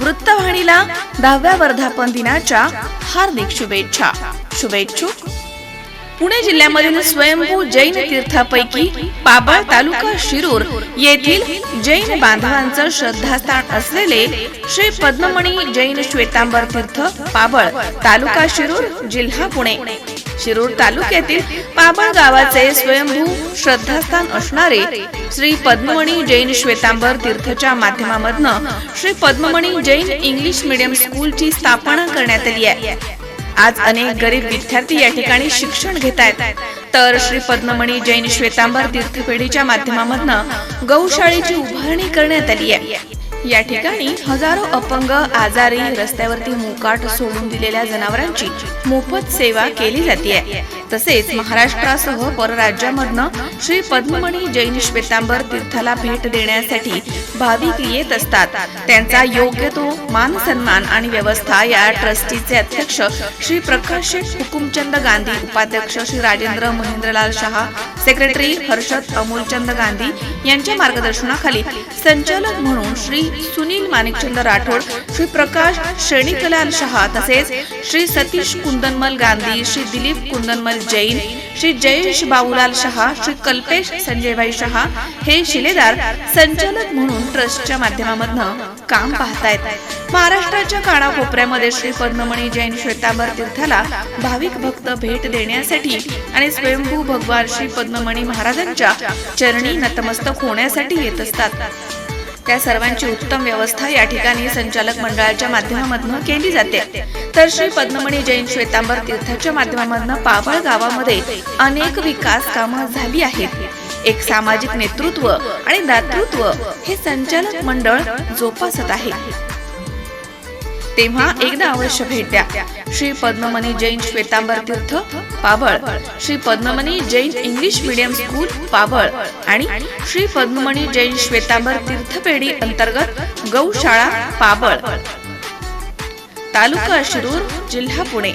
वृत्तवाहिनीला दहाव्या वर्धापन दिनाच्या हार्दिक शुभेच्छा. शुभेच्छुक. पुणे जिल्ह्यामधील स्वयंभू जैन तीर्थापैकी पाबळ तालुका शिरूर येथील जैन बांधवांचं श्रद्धास्थान असलेले श्री पद्ममणी जैन श्वेतांबर तीर्थ पाबळ तालुका शिरूर जिल्हा पुणे. शिरूर तालुक्यातील पाबळ गावाचे स्वयंभू श्रद्धास्थान असणारे श्री पद्ममणी जैन श्वेतांबर तीर्थच्या माध्यमामधनं श्री पद्ममणी जैन इंग्लिश मीडियम स्कूलची स्थापना करण्यात आली आहे. आज अनेक गरीब विद्यार्थी या ठिकाणी शिक्षण घेत आहेत तर श्री पद्ममणी जैन श्वेतांबर तीर्थपेढीच्या माध्यमामधनं गौशाळेची उभारणी करण्यात आली आहे. या ठिकाणी हजारो अपंग आजारी रस्त्यावरती मुकाट सोडून दिलेल्या जनावरांची मोफत सेवा केली जाते तसेच महाराष्ट्रासह परराज्यामधनं श्री पद्ममणी जैन श्वेतांबर तीर्थाला भेट देण्यासाठी भाविक येत असतात. त्यांचा योग्य तो मान सन्मान आणि व्यवस्था या ट्रस्टीचे अध्यक्ष श्री प्रकाश शेठ हुकुमचंद गांधी उपाध्यक्ष श्री राजेंद्र महेंद्रलाल शहा सेक्रेटरी हर्षद अमोलचंद गांधी यांच्या मार्गदर्शनाखाली संचालक म्हणून श्री सुनील माणिकचंद राठोड श्री प्रकाश श्रेणीकलाल शहा तसेच श्री सतीश कुंदनमल गांधी श्री दिलीप कुंदनमल जैन श्री जयेश बाबूलाल शहा श्री कल्पेश संजयभाई शहा हे शिलेदार संचालक म्हणून ट्रस्टच्या माध्यमामधनं काम पाहतायत. महाराष्ट्राच्या कानाकोपऱ्यामध्ये श्री पद्ममणी जैन श्वेतांबर तीर्थाला भाविक भक्त भेट देण्यासाठी आणि स्वयंभू भगवान श्री पद्ममणी महाराजांच्या चरणी नतमस्तक होण्यासाठी येत असतात. त्या सर्वांची उत्तम व्यवस्था या ठिकाणी संचालक मंडळाच्या माध्यमामधनं केली जाते. तर श्री पद्ममणी जैन श्वेतांबर तीर्थाच्या माध्यमामधनं पावळ गावामध्ये अनेक विकास कामं झाली आहेत. एक सामाजिक नेतृत्व आणि दातृत्व हे संचालक मंडळ जोपासत आहे. तेव्हा एकदा अवश्य भेट द्या. Shri Padmamani Jain Shwetambar Tirth Pabal. Shri Padmamani Jain English medium school Pabal. आणि श्री पद्ममणी जैन श्वेतांबर तीर्थपेढी अंतर्गत गौशाळा पाबळ. तालुका शिरूर जिल्हा पुणे.